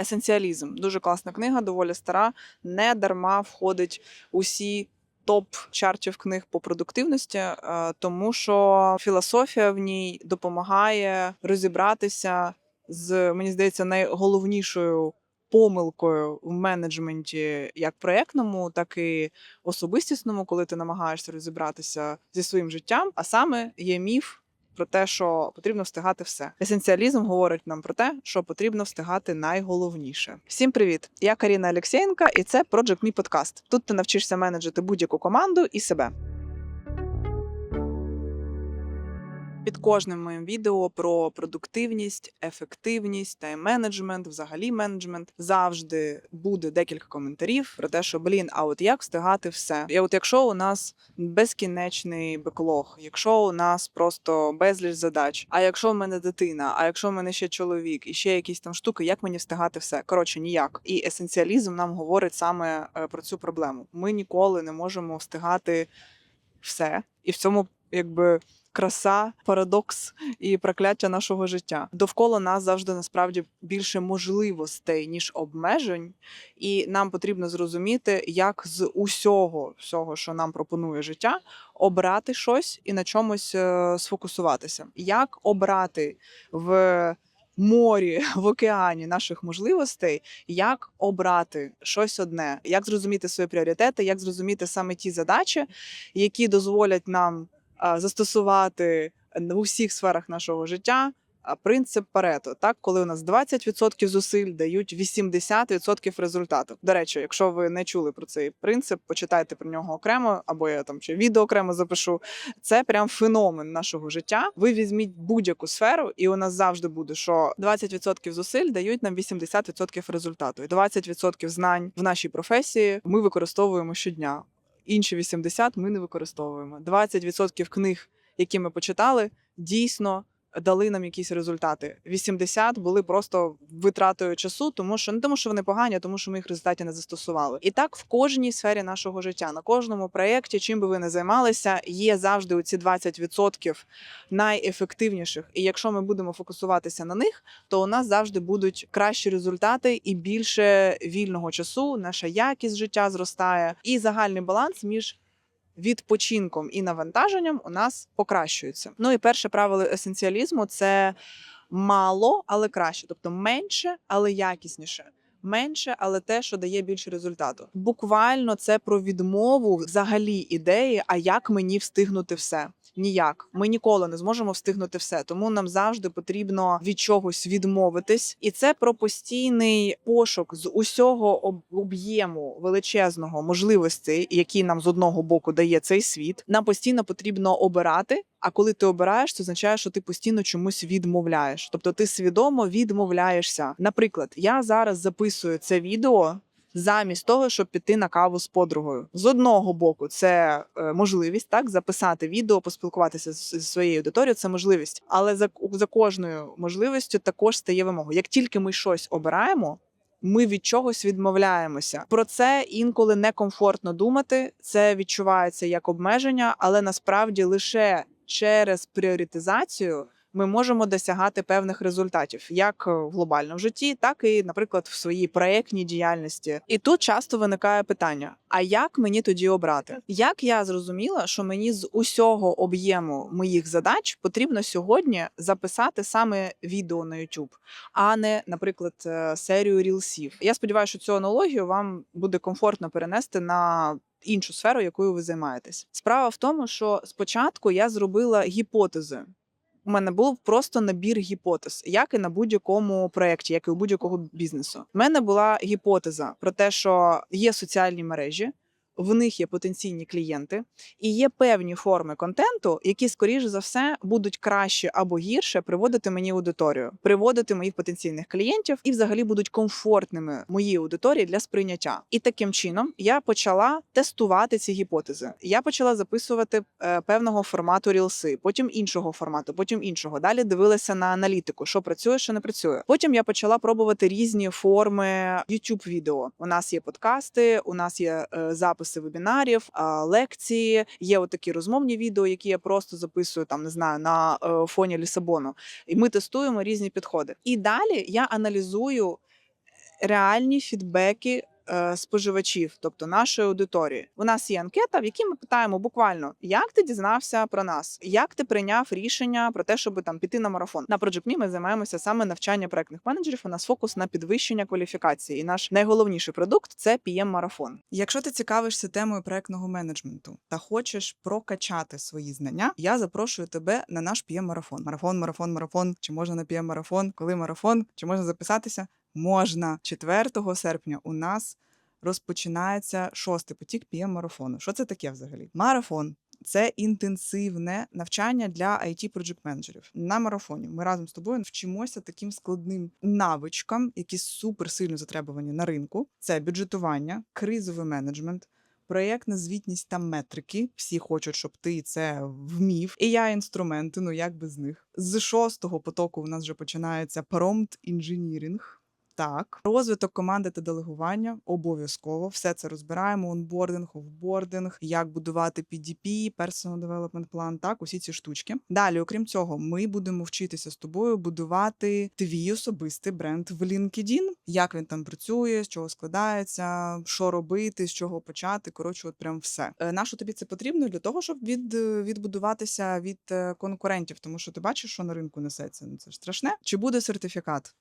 Есенціалізм дуже класна книга, доволі стара. Не дарма входить усі. Топ чартів книг по продуктивності, е, тому що філософія в ній допомагає розібратися з, мені здається, найголовнішою помилкою в менеджменті, як проєктному, так і особистісному, коли ти намагаєшся розібратися зі своїм життям. А саме є міф про те, що потрібно встигати все. Есенціалізм говорить нам про те, що потрібно встигати найголовніше. Всім привіт! Я Каріна Алексєєнка, і це Project Me Podcast. Тут ти навчишся менеджити будь-яку команду і себе. Під кожним моїм відео про продуктивність, ефективність, тайм-менеджмент, взагалі менеджмент завжди буде декілька коментарів про те, що блін, а от як встигати все? І от якщо у нас безкінечний беклог, якщо у нас просто безліч задач, а якщо в мене дитина, а якщо в мене ще чоловік і ще якісь там штуки, як мені встигати все? Коротше, ніяк. І есенціалізм нам говорить саме е, про цю проблему. Ми ніколи не можемо встигати все, і в цьому якби. Краса, парадокс і прокляття нашого життя довкола нас завжди насправді більше можливостей ніж обмежень, і нам потрібно зрозуміти, як з усього, всього, що нам пропонує життя, обрати щось і на чомусь е, сфокусуватися. Як обрати в морі, в океані наших можливостей, як обрати щось одне, як зрозуміти свої пріоритети, як зрозуміти саме ті задачі, які дозволять нам застосувати в усіх сферах нашого життя принцип Парето. Так, коли у нас 20% зусиль дають 80% результату. До речі, якщо ви не чули про цей принцип, почитайте про нього окремо, або я там ще відео окремо запишу. Це прям феномен нашого життя. Ви візьміть будь-яку сферу, і у нас завжди буде, що 20% зусиль дають нам 80% результату, і 20% знань в нашій професії ми використовуємо щодня. Інші 80 ми не використовуємо. 20% книг, які ми почитали, дійсно дали нам якісь результати. 80 були просто витратою часу, тому що не тому, що вони погані, а тому що ми їх в результаті не застосували. І так в кожній сфері нашого життя, на кожному проєкті, чим би ви не займалися, є завжди оці 20% найефективніших. І якщо ми будемо фокусуватися на них, то у нас завжди будуть кращі результати і більше вільного часу. Наша якість життя зростає, і загальний баланс між відпочинком і навантаженням у нас покращується. Ну і перше правило есенціалізму це мало, але краще, тобто менше, але якісніше. Менше, але те, що дає більше результату. Буквально це про відмову взагалі ідеї, а як мені встигнути все. Ніяк ми ніколи не зможемо встигнути все, тому нам завжди потрібно від чогось відмовитись, і це про постійний пошук з усього об'єму величезного можливостей, які нам з одного боку дає цей світ. Нам постійно потрібно обирати. А коли ти обираєш, це означає, що ти постійно чомусь відмовляєш. Тобто ти свідомо відмовляєшся. Наприклад, я зараз записую це відео. Замість того, щоб піти на каву з подругою, з одного боку, це е, можливість так записати відео, поспілкуватися з, своєю аудиторією. Це можливість, але за, за кожною можливістю також стає вимога. Як тільки ми щось обираємо, ми від чогось відмовляємося. Про це інколи некомфортно думати. Це відчувається як обмеження, але насправді лише через пріоритизацію. Ми можемо досягати певних результатів, як в глобальному житті, так і, наприклад, в своїй проєктній діяльності. І тут часто виникає питання: а як мені тоді обрати? Як я зрозуміла, що мені з усього об'єму моїх задач потрібно сьогодні записати саме відео на YouTube, а не, наприклад, е, серію рілсів. Я сподіваюся, що цю аналогію вам буде комфортно перенести на іншу сферу, якою ви займаєтесь. Справа в тому, що спочатку я зробила гіпотези. У мене був просто набір гіпотез, як і на будь-якому проєкті, як і у будь-якого бізнесу. У мене була гіпотеза про те, що є соціальні мережі, в них є потенційні клієнти, і є певні форми контенту, які, скоріш за все, будуть краще або гірше приводити мені аудиторію, приводити моїх потенційних клієнтів і взагалі будуть комфортними моїй аудиторії для сприйняття. І таким чином я почала тестувати ці гіпотези. Я почала записувати е, певного формату рілси, потім іншого формату, потім іншого. Далі дивилася на аналітику, що працює, що не працює. Потім я почала пробувати різні форми youtube відео. У нас є подкасти, у нас є е, записи вебінарів, е, лекції. Є отакі розмовні відео, які я просто записую там, не знаю, на е, фоні Лісабону. І ми тестуємо різні підходи. І далі я аналізую реальні фідбеки. Е, Споживачів, тобто нашої аудиторії, у нас є анкета, в якій ми питаємо буквально, як ти дізнався про нас, як ти прийняв рішення про те, щоб там піти на марафон. На Project Me ми займаємося саме навчання проектних менеджерів. У нас фокус на підвищення кваліфікації. І наш найголовніший продукт це pm марафон. Якщо ти цікавишся темою проектного менеджменту та хочеш прокачати свої знання, я запрошую тебе на наш pm марафон. Марафон, марафон, марафон. Чи можна на pm марафон? Коли марафон? Чи можна записатися? Можна 4 серпня. У нас розпочинається шостий потік pm марафону. Що це таке взагалі? Марафон. Це інтенсивне навчання для it проджект менеджерів на марафоні. Ми разом з тобою вчимося таким складним навичкам, які супер сильно затребувані на ринку. Це бюджетування, кризовий менеджмент. Проєктна звітність та метрики. Всі хочуть, щоб ти це вмів. І я інструменти, ну як без них. З шостого потоку у нас вже починається prompt інженірінг. Так, розвиток команди та делегування обов'язково. Все це розбираємо. Онбординг, офбординг, як будувати PDP, Personal Development Plan, так, усі ці штучки. Далі, окрім цього, ми будемо вчитися з тобою будувати твій особистий бренд в LinkedIn, як він там працює, з чого складається, що робити, з чого почати. Коротше, от прям все. Е, На що тобі це потрібно для того, щоб від, відбудуватися від е, конкурентів, тому що ти бачиш, що на ринку несеться. Ну це ж страшне. Чи буде сертифікат?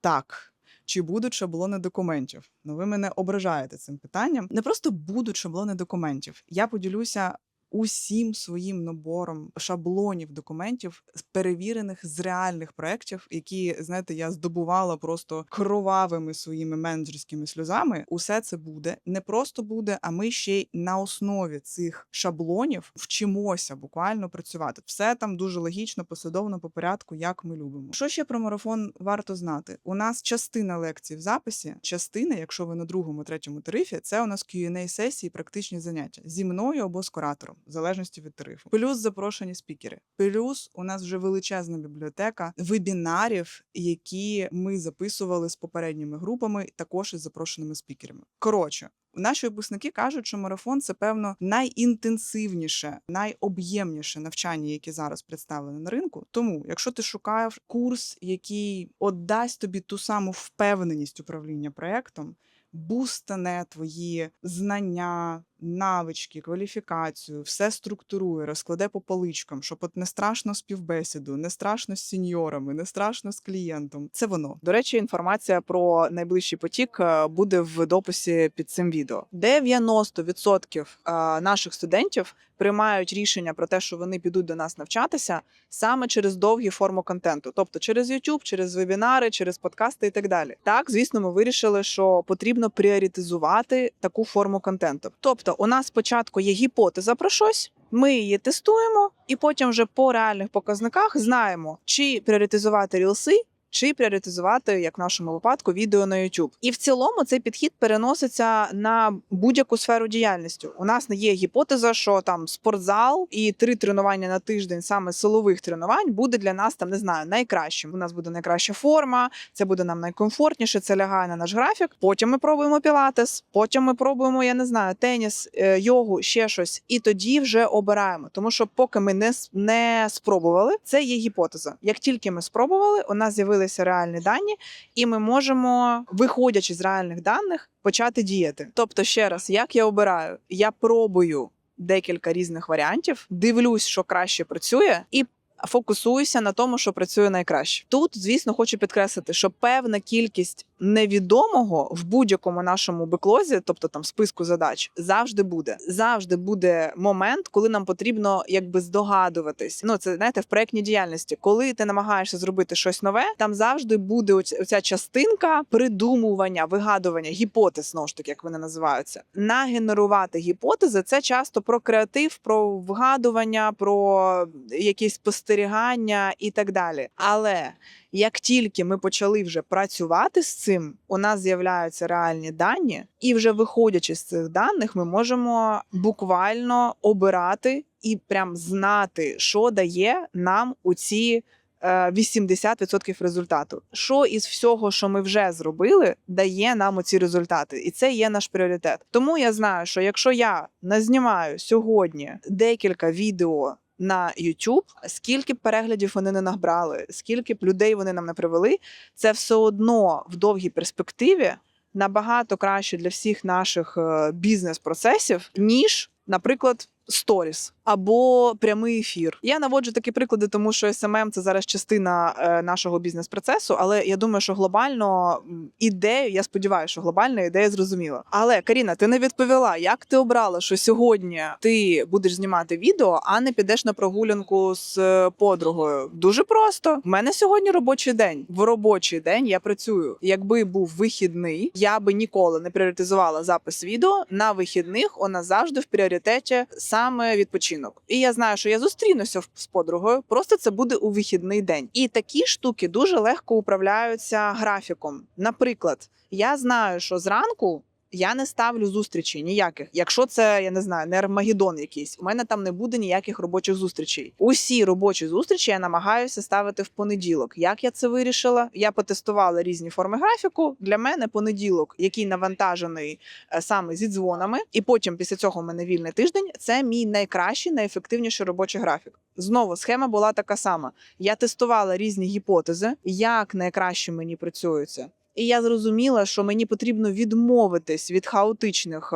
Так. Чи будуть шаблони документів? Ну, ви мене ображаєте цим питанням. Не просто будуть шаблони документів. Я поділюся усім своїм набором шаблонів документів, перевірених з реальних проєктів, які, знаєте, я здобувала просто кровавими своїми менеджерськими сльозами. Усе це буде не просто буде, а ми ще й на основі цих шаблонів вчимося буквально працювати. Все там дуже логічно, послідовно по порядку, як ми любимо. Що ще про марафон варто знати? У нас частина лекцій в записі, частина, якщо ви на другому, третьому тарифі, це у нас Q&A сесії, практичні заняття зі мною або з куратором, в залежності від тарифу. Плюс запрошені спікери. Плюс у нас вже величезна бібліотека вебінарів, які ми записували з попередніми групами, також із запрошеними спікерами. Коротше. Наші випускники кажуть, що марафон це певно найінтенсивніше, найоб'ємніше навчання, яке зараз представлене на ринку. Тому, якщо ти шукаєш курс, який от дасть тобі ту саму впевненість управління проектом, бустане твої знання, навички, кваліфікацію, все структурує, розкладе по поличкам, щоб от не страшно співбесіду, не страшно з сеньорами, не страшно з клієнтом. Це воно. До речі, інформація про найближчий потік е, буде в дописі під цим відео. 90% е, наших студентів приймають рішення про те, що вони підуть до нас навчатися саме через довгі форми контенту, тобто через YouTube, через вебінари, через подкасти і так далі. Так, звісно, ми вирішили, що потрібно пріоритизувати таку форму контенту. Тобто, у нас спочатку є гіпотеза про щось. Ми її тестуємо, і потім вже по реальних показниках знаємо, чи пріоритизувати рілси, чи пріоритизувати, як в нашому випадку, відео на YouTube. І в цілому цей підхід переноситься на будь-яку сферу діяльності. У нас не є гіпотеза, що там спортзал і три тренування на тиждень, саме силових тренувань, буде для нас там не знаю найкращим. У нас буде найкраща форма, це буде нам найкомфортніше, це лягає на наш графік. Потім ми пробуємо пілатес, потім ми пробуємо, я не знаю, теніс, е, йогу, ще щось, і тоді вже обираємо. Тому що, поки ми не, не спробували, це є гіпотеза. Як тільки ми спробували, у нас з'явилися реальні дані, і ми можемо, виходячи з реальних даних, почати діяти. Тобто, ще раз, як я обираю, я пробую декілька різних варіантів, дивлюсь, що краще працює, і фокусуюся на тому, що працює найкраще. Тут, звісно, хочу підкреслити, що певна кількість невідомого в будь-якому нашому беклозі, тобто там списку задач, завжди буде. Завжди буде момент, коли нам потрібно якби здогадуватись. Ну це знаєте, в проектній діяльності, коли ти намагаєшся зробити щось нове, там завжди буде оця частинка придумування, вигадування, гіпотез, знову ж таки, як вони називаються. Нагенерувати гіпотези це часто про креатив, про вгадування, про якісь спостерігання і так далі. Але як тільки ми почали вже працювати з цим, у нас з'являються реальні дані, і вже виходячи з цих даних, ми можемо буквально обирати і прям знати, що дає нам у ці. е, 80% результату. Що із всього, що ми вже зробили, дає нам оці результати, і це є наш пріоритет. Тому я знаю, що якщо я назнімаю сьогодні декілька відео на YouTube, скільки б переглядів вони не набрали, скільки б людей вони нам не привели, це все одно в довгій перспективі набагато краще для всіх наших е, бізнес-процесів, ніж, наприклад, сторіс або прямий ефір. Я наводжу такі приклади, тому що SMM – це зараз частина е, нашого бізнес-процесу, але я думаю, що глобально ідею, я сподіваюся, що глобальна ідея зрозуміла. Але Каріна, ти не відповіла, як ти обрала, що сьогодні ти будеш знімати відео, а не підеш на прогулянку з е, подругою? Дуже просто. У мене сьогодні робочий день. В робочий день я працюю. Якби був вихідний, я би ніколи не пріоритизувала запис відео. На вихідних нас завжди в пріоритеті саме відпочинок. І я знаю, що я зустрінуся з подругою. Просто це буде у вихідний день. І такі штуки дуже легко управляються графіком. Наприклад, я знаю, що зранку. Я не ставлю зустрічей ніяких. Якщо це я не знаю, не Армагеддон якийсь, у мене там не буде ніяких робочих зустрічей. Усі робочі зустрічі я намагаюся ставити в понеділок. Як я це вирішила? Я потестувала різні форми графіку. Для мене понеділок, який навантажений е, саме зі дзвонами, і потім після цього у мене вільний тиждень. Це мій найкращий, найефективніший робочий графік. Знову схема була така сама. Я тестувала різні гіпотези, як найкраще мені працюється. І я зрозуміла, що мені потрібно відмовитись від хаотичних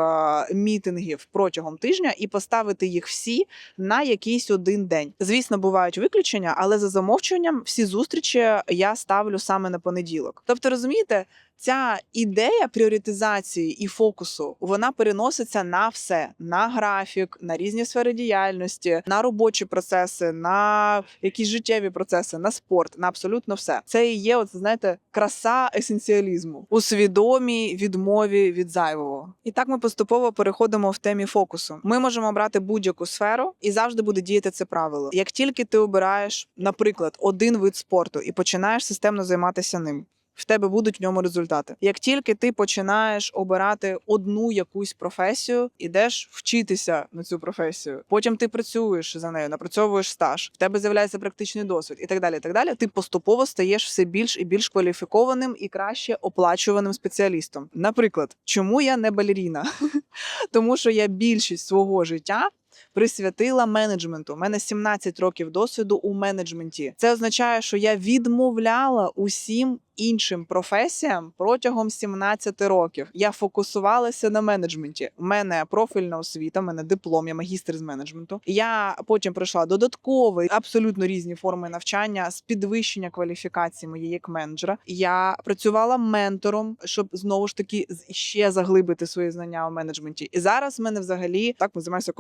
мітингів протягом тижня і поставити їх всі на якийсь один день. Звісно, бувають виключення, але за замовчуванням всі зустрічі я ставлю саме на понеділок. Тобто, розумієте, ця ідея пріоритизації і фокусу вона переноситься на все: на графік, на різні сфери діяльності, на робочі процеси, на якісь життєві процеси, на спорт, на абсолютно все. Це і є, от знаєте, краса есенціалізму у свідомій відмові від зайвого. І так ми поступово переходимо в темі фокусу. Ми можемо обрати будь-яку сферу, і завжди буде діяти це правило. Як тільки ти обираєш, наприклад, один вид спорту і починаєш системно займатися ним. В тебе будуть в ньому результати. Як тільки ти починаєш обирати одну якусь професію, ідеш вчитися на цю професію, потім ти працюєш за нею, напрацьовуєш стаж, в тебе з'являється практичний досвід і так далі. І так далі. Ти поступово стаєш все більш і більш кваліфікованим і краще оплачуваним спеціалістом. Наприклад, чому я не балеріна? Тому що я більшість свого життя. Присвятила менеджменту. У мене 17 років досвіду у менеджменті. Це означає, що я відмовляла усім іншим професіям протягом 17 років. Я фокусувалася на менеджменті. У мене профільна освіта, у мене диплом, я магістр з менеджменту. Я потім пройшла додаткові абсолютно різні форми навчання з підвищення кваліфікації моєї як менеджера. Я працювала ментором, щоб знову ж таки ще заглибити свої знання у менеджменті. І зараз в мене взагалі так ми займаємося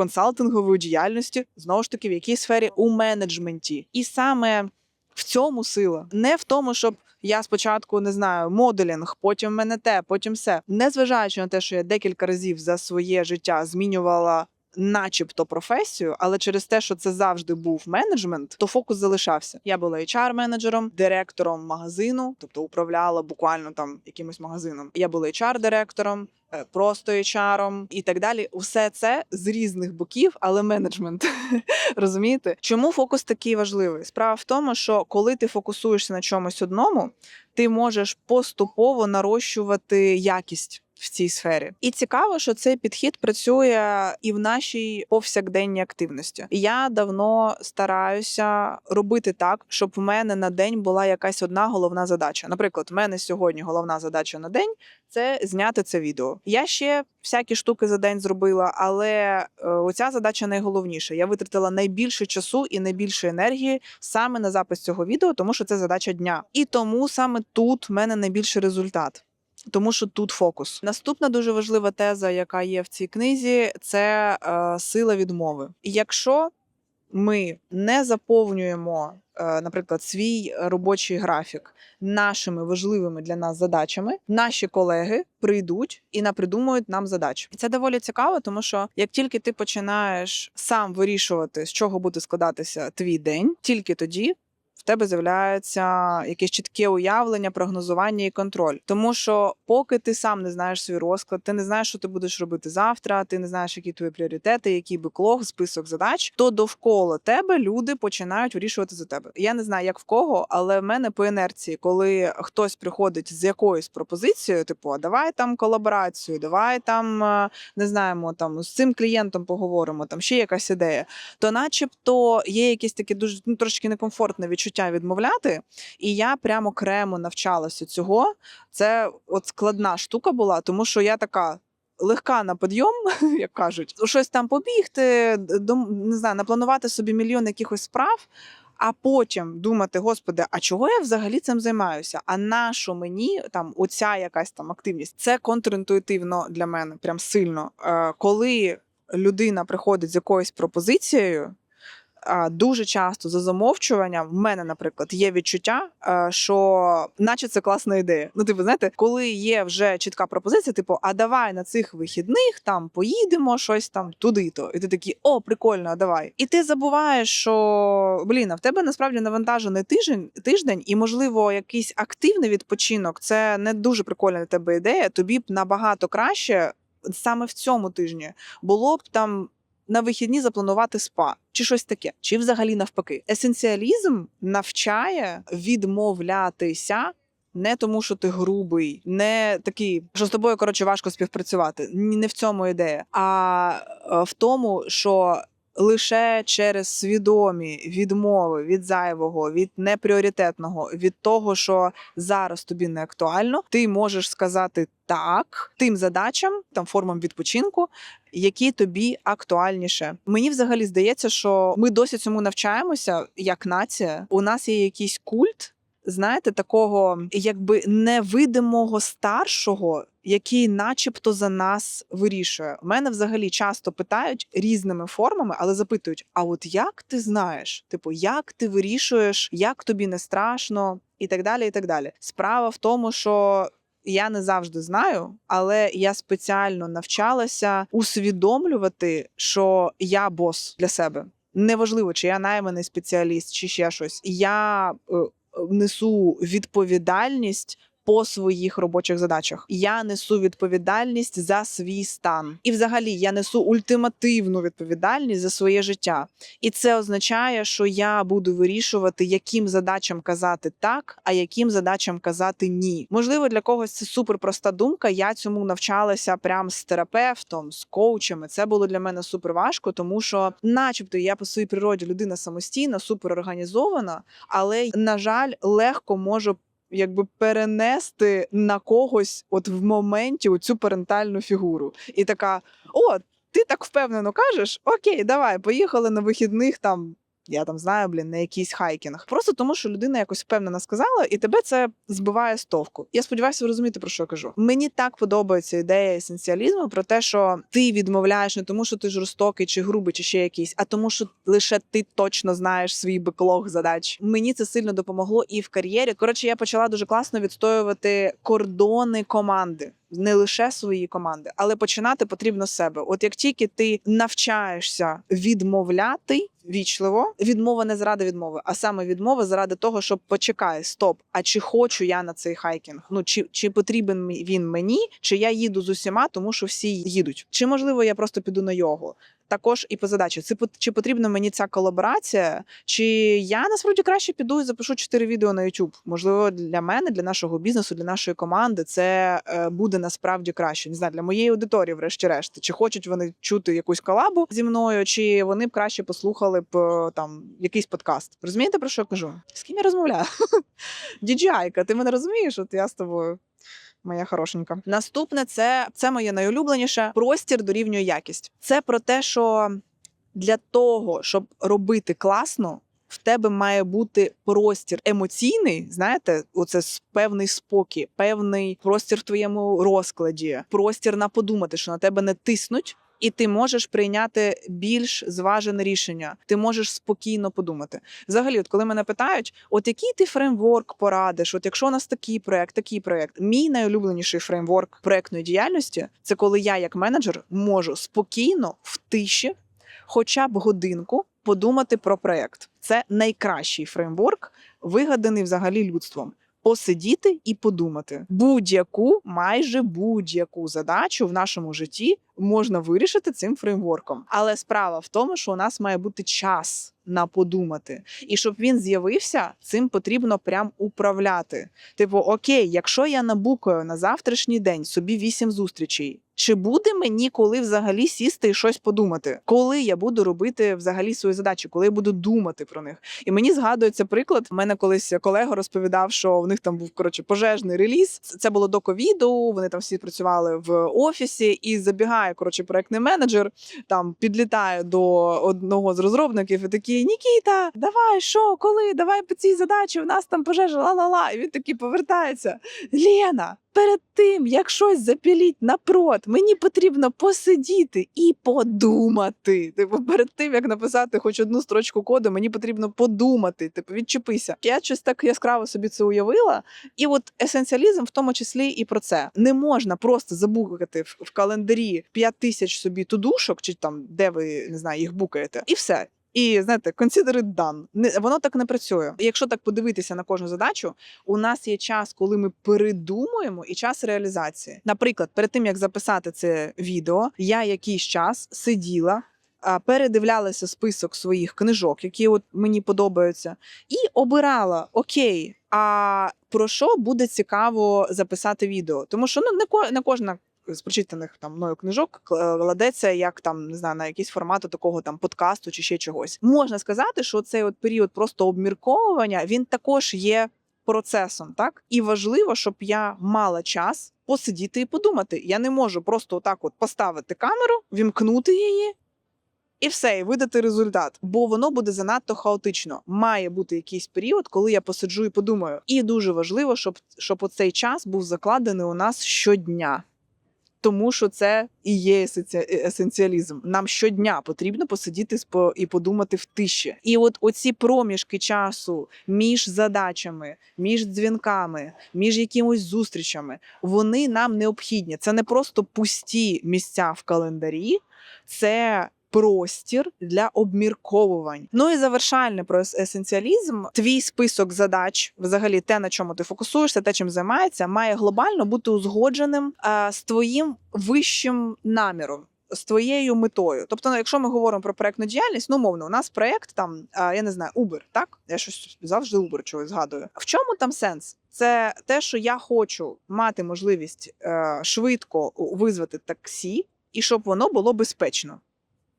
консалтинговою діяльності, знову ж таки, в якій сфері у менеджменті. І саме в цьому сила, не в тому, щоб я спочатку не знаю моделінг, потім мене те, потім все. Незважаючи на те, що я декілька разів за своє життя змінювала. Начебто професію, але через те, що це завжди був менеджмент, то фокус залишався. Я була HR-менеджером, директором магазину, тобто управляла буквально там якимось магазином. Я була HR-директором, е, просто HR і так далі. Усе це з різних боків, але менеджмент. Розумієте? Чому фокус такий важливий? Справа в тому, що коли ти фокусуєшся на чомусь одному, ти можеш поступово нарощувати якість. В цій сфері і цікаво, що цей підхід працює і в нашій повсякденній активності. Я давно стараюся робити так, щоб в мене на день була якась одна головна задача. Наприклад, в мене сьогодні головна задача на день це зняти це відео. Я ще всякі штуки за день зробила, але е, оця задача найголовніша. Я витратила найбільше часу і найбільше енергії саме на запис цього відео, тому що це задача дня. І тому саме тут в мене найбільший результат. Тому що тут фокус. Наступна дуже важлива теза, яка є в цій книзі, це е, сила відмови. Якщо ми не заповнюємо, е, наприклад, свій робочий графік нашими важливими для нас задачами, наші колеги прийдуть і напридумують нам задач. І це доволі цікаво, тому що як тільки ти починаєш сам вирішувати, з чого буде складатися твій день, тільки тоді. В тебе з'являється якесь чітке уявлення, прогнозування і контроль. Тому що, поки ти сам не знаєш свій розклад, ти не знаєш, що ти будеш робити завтра, ти не знаєш, які твої пріоритети, який беклог, список задач, то довкола тебе люди починають вирішувати за тебе. Я не знаю, як в кого, але в мене по інерції, коли хтось приходить з якоюсь пропозицією, типу, а давай там колаборацію, давай там е, не знаємо, там з цим клієнтом поговоримо, там ще якась ідея, то начебто є якесь таке дуже ну, трошки некомфортне відчуття відмовляти. І я прямо окремо навчалася цього. Це от складна штука була, тому що я така. Легка на підйом, як кажуть, щось там побігти, не знаю, напланувати собі мільйон якихось справ, а потім думати: Господи, а чого я взагалі цим займаюся? А на що мені там оця якась там активність? Це контрінтуїтивно для мене, прям сильно. Е, Коли людина приходить з якоюсь пропозицією. Дуже часто за замовчуванням в мене, наприклад, є відчуття, е, що наче це класна ідея. Ну, типу, знаєте, коли є вже чітка пропозиція, типу, а давай на цих вихідних там поїдемо щось там туди-то. І ти такий, о, прикольно, а давай. І ти забуваєш, що блін, а в тебе насправді навантажений тиждень, тиждень, і можливо, якийсь активний відпочинок це не дуже прикольна для тебе ідея. Тобі б набагато краще саме в цьому тижні було б там на вихідні запланувати спа, чи щось таке, чи взагалі навпаки. Есенціалізм навчає відмовлятися. Не тому, що ти грубий, не такий, що з тобою коротше важко співпрацювати. Не в цьому ідея, а е, в тому, що лише через свідомі відмови від зайвого, від непріоритетного, від того, що зараз тобі не актуально, ти можеш сказати так тим задачам, там формам відпочинку, які тобі актуальніше. Мені взагалі здається, що ми досі цьому навчаємося як нація. У нас є якийсь культ. Знаєте, такого якби невидимого старшого, який, начебто, за нас вирішує. Мене взагалі часто питають різними формами, але запитують: а от як ти знаєш? Типу, як ти вирішуєш, як тобі не страшно, і так далі. І так далі. Справа в тому, що я не завжди знаю, але я спеціально навчалася усвідомлювати, що я бос для себе. Неважливо, чи я найманий спеціаліст, чи ще щось. Я е, несу відповідальність. По своїх робочих задачах я несу відповідальність за свій стан, і взагалі я несу ультимативну відповідальність за своє життя. І це означає, що я буду вирішувати, яким задачам казати так, а яким задачам казати ні. Можливо, для когось це суперпроста думка. Я цьому навчалася прям з терапевтом, з коучами. Це було для мене супер важко, тому що, начебто, я по своїй природі людина самостійна, суперорганізована, але на жаль, легко можу. Якби перенести на когось, от в моменті цю парентальну фігуру, і така: о, ти так впевнено кажеш, окей, давай, поїхали на вихідних там. Я там знаю, блін, на якийсь хайкінг. Просто тому, що людина якось впевнено сказала, і тебе це збиває з толку. Я сподіваюся, ви розумієте, про що я кажу. Мені так подобається ідея есенціалізму про те, що ти відмовляєш не тому, що ти жорстокий чи грубий, чи ще якийсь, а тому, що лише ти точно знаєш свій беклог задач. Мені це сильно допомогло і в кар'єрі. Коротше, я почала дуже класно відстоювати кордони команди. Не лише свої команди, але починати потрібно з себе. От як тільки ти навчаєшся відмовляти вічливо, відмова не заради відмови, а саме відмова заради того, щоб почекай, стоп. А чи хочу я на цей хайкінг? Ну чи, чи потрібен він мені, чи я їду з усіма, тому що всі їдуть? Чи можливо я просто піду на йогу? Також і по задачі, це чи потрібна мені ця колаборація, чи я насправді краще піду і запишу 4 відео на YouTube. Можливо, для мене, для нашого бізнесу, для нашої команди це е, буде насправді краще. Не знаю, для моєї аудиторії, врешті-решт. Чи хочуть вони чути якусь колабу зі мною, чи вони б краще послухали б е, там якийсь подкаст. Розумієте, про що я кажу? З ким я розмовляю? Діджайка, ти мене розумієш? От я з тобою. Моя хорошенька. Наступне це, це моє найулюбленіше простір дорівнює якість. Це про те, що для того, щоб робити класно, в тебе має бути простір емоційний. Знаєте, оце певний спокій, певний простір в твоєму розкладі, простір на подумати, що на тебе не тиснуть. І ти можеш прийняти більш зважене рішення. Ти можеш спокійно подумати. Взагалі, от коли мене питають, от який ти фреймворк порадиш? От якщо у нас такий проект, такий проект, мій найулюбленіший фреймворк проектної діяльності це коли я, як менеджер, можу спокійно в тиші, хоча б годинку, подумати про проект. Це найкращий фреймворк вигаданий взагалі людством. Посидіти і подумати будь-яку, майже будь-яку задачу в нашому житті можна вирішити цим фреймворком. Але справа в тому, що у нас має бути час на подумати, і щоб він з'явився, цим потрібно прям управляти. Типу, окей, якщо я набукаю на завтрашній день собі вісім зустрічей. Чи буде мені коли взагалі сісти і щось подумати, коли я буду робити взагалі свої задачі, коли я буду думати про них? І мені згадується приклад. У мене колись колега розповідав, що в них там був коротше пожежний реліз. Це було до ковіду. Вони там всі працювали в офісі, і забігає коротше проектний менеджер. Там підлітає до одного з розробників і такий: Нікіта, давай, що, коли? Давай по цій задачі. У нас там пожежа, ла-ла-ла. І він такий повертається. Лєна, перед тим, як щось запіліть напрот, мені потрібно посидіти і подумати. Типу, перед тим як написати хоч одну строчку коду, мені потрібно подумати. Типу, відчепися. Я щось так яскраво собі це уявила. І от есенціалізм, в тому числі, і про це не можна просто забукати в, в календарі 5 тисяч собі тудушок, чи там де ви не знаю, їх букаєте, і все. І знаєте, consider it done. Не воно так не працює. Якщо так подивитися на кожну задачу, у нас є час, коли ми передумуємо, і час реалізації. Наприклад, перед тим як записати це відео, я якийсь час сиділа. Передивлялася список своїх книжок, які от мені подобаються, і обирала окей, а про що буде цікаво записати відео. Тому що ну не ко не кожна з прочитаних там мною книжок кладеться як там не знаю на якийсь формат такого там подкасту чи ще чогось. Можна сказати, що цей от період просто обмірковування він також є процесом, так і важливо, щоб я мала час посидіти і подумати. Я не можу просто отак от поставити камеру, вімкнути її. І все, і видати результат, бо воно буде занадто хаотично. Має бути якийсь період, коли я посиджу і подумаю. І дуже важливо, щоб щоб оцей час був закладений у нас щодня тому що це і є есенціалізм. Нам щодня потрібно посидіти і подумати в тиші. І от оці проміжки часу між задачами, між дзвінками, між якимось зустрічами, вони нам необхідні. Це не просто пусті місця в календарі, це. Простір для обмірковувань. Ну і завершальне про есенціалізм. Твій список задач, взагалі, те, на чому ти фокусуєшся, те, чим займається, має глобально бути узгодженим е, з твоїм вищим наміром. З твоєю метою, тобто, ну, якщо ми говоримо про проектну діяльність, ну мовно, у нас проект там, я не знаю, Uber, так? Я щось завжди Uber чогось згадую. В чому там сенс? Це те, що я хочу мати можливість е, швидко визвати таксі, і щоб воно було безпечно.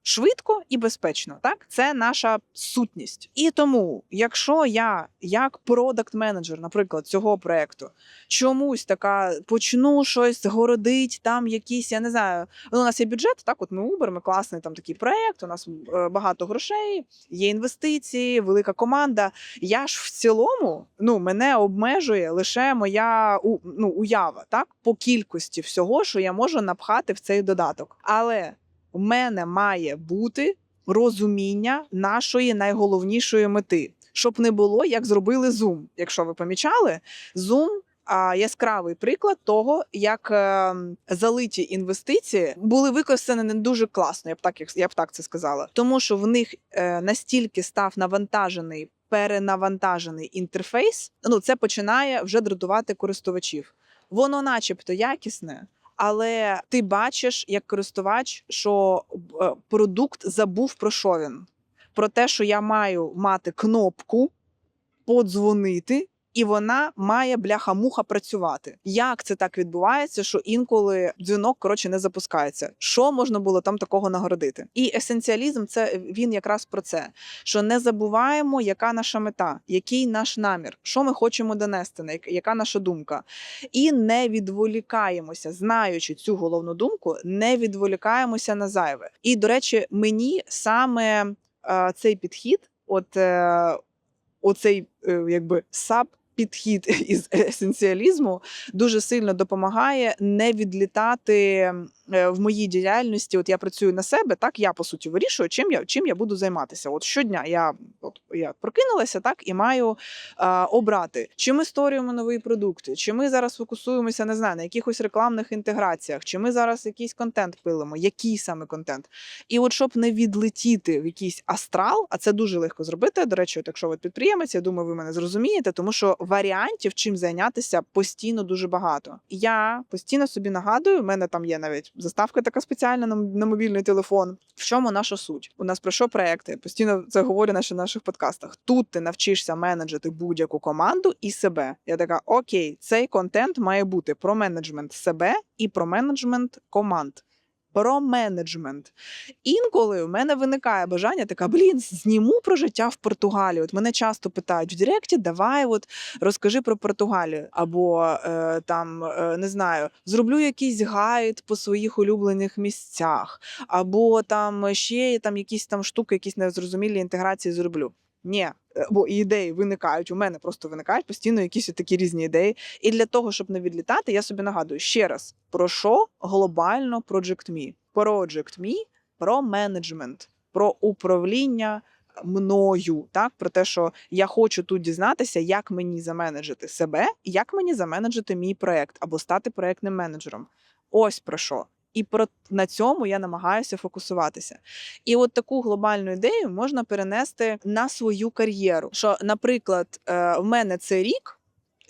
Швидко і безпечно, так це наша сутність. І тому, якщо я як продакт-менеджер, наприклад, цього проекту, чомусь така почну щось городить, там якісь, я не знаю. Ну, у нас є бюджет, так от ми Uber, ми класний там такий проект. У нас е, багато грошей, є інвестиції, велика команда. Я ж в цілому, ну мене обмежує лише моя ну, уява, так по кількості всього, що я можу напхати в цей додаток. Але у мене має бути розуміння нашої найголовнішої мети, щоб не було, як зробили Zoom. Якщо ви помічали, Zoom яскравий приклад того, як е, залиті інвестиції були використані не дуже класно. Я б так я б так це сказала, тому що в них е, настільки став навантажений. Перенавантажений інтерфейс, ну це починає вже дратувати користувачів. Воно, начебто, якісне, але ти бачиш як користувач, що е, продукт забув про що він. Про те, що я маю мати кнопку подзвонити, і вона має бляха-муха працювати. Як це так відбувається, що інколи дзвінок коротше не запускається? Що можна було там такого нагородити? І есенціалізм це він якраз про це, що не забуваємо, яка наша мета, який наш намір, що ми хочемо донести, на яка наша думка і не відволікаємося, знаючи цю головну думку, не відволікаємося на зайве. І до речі, мені саме е, цей підхід, от е, оцей е, якби саб. Підхід із есенціалізму дуже сильно допомагає не відлітати в моїй діяльності, от я працюю на себе, так я по суті вирішую, чим я чим я буду займатися. От щодня я от я прокинулася, так і маю е, обрати, чи ми створюємо нові продукти, чи ми зараз фокусуємося, не знаю, на якихось рекламних інтеграціях, чи ми зараз якийсь контент пилимо, який саме контент. І от щоб не відлетіти в якийсь астрал, а це дуже легко зробити. До речі, от якщо ви підприємець, я думаю, ви мене зрозумієте, тому що варіантів, чим зайнятися, постійно дуже багато. Я постійно собі нагадую, в мене там є навіть заставка така спеціальна на, на мобільний телефон. В чому наша суть? У нас про що проекти? Постійно це говорю на наших подкастах. Тут ти навчишся менеджити будь-яку команду і себе. Я така: окей, цей контент має бути про менеджмент себе і про менеджмент команд. Про менеджмент. Інколи в мене виникає бажання така: блін, зніму про життя в Португалії. От мене часто питають в Директі, давай от розкажи про Португалію. Або е, там е, не знаю, зроблю якийсь гайд по своїх улюблених місцях, або там ще там якісь там штуки, якісь незрозумілі інтеграції зроблю. Ні, е, бо і ідеї виникають. У мене просто виникають постійно якісь такі різні ідеї. І для того, щоб не відлітати, я собі нагадую ще раз: про що глобально Project Me? Project Me про менеджмент, про управління мною, так про те, що я хочу тут дізнатися, як мені заменеджити себе, як мені заменеджити мій проект або стати проектним менеджером. Ось про що. І про на цьому я намагаюся фокусуватися. І от таку глобальну ідею можна перенести на свою кар'єру. Що, наприклад, е, в мене це рік.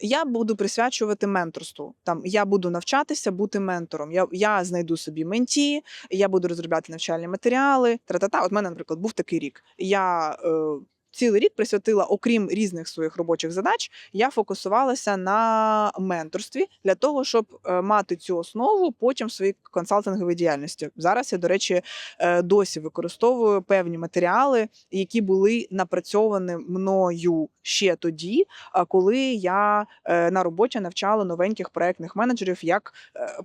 Я буду присвячувати менторству. Там я буду навчатися бути ментором. Я, я знайду собі менті, я буду розробляти навчальні матеріали. Тра-та-та. От мене, наприклад, був такий рік. Я е, цілий рік присвятила, окрім різних своїх робочих задач, я фокусувалася на менторстві для того, щоб е, мати цю основу потім в своїй консалтинговій діяльності. Зараз я, до речі, е, досі використовую певні матеріали, які були напрацьовані мною ще тоді, коли я е, на роботі навчала новеньких проектних менеджерів, як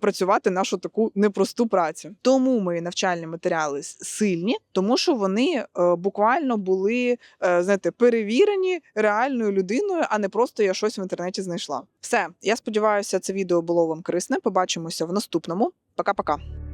працювати нашу таку непросту працю. Тому мої навчальні матеріали сильні, тому що вони буквально були знаєте, перевірені реальною людиною, а не просто я щось в інтернеті знайшла. Все, я сподіваюся, це відео було вам корисне. Побачимося в наступному. Пока-пока.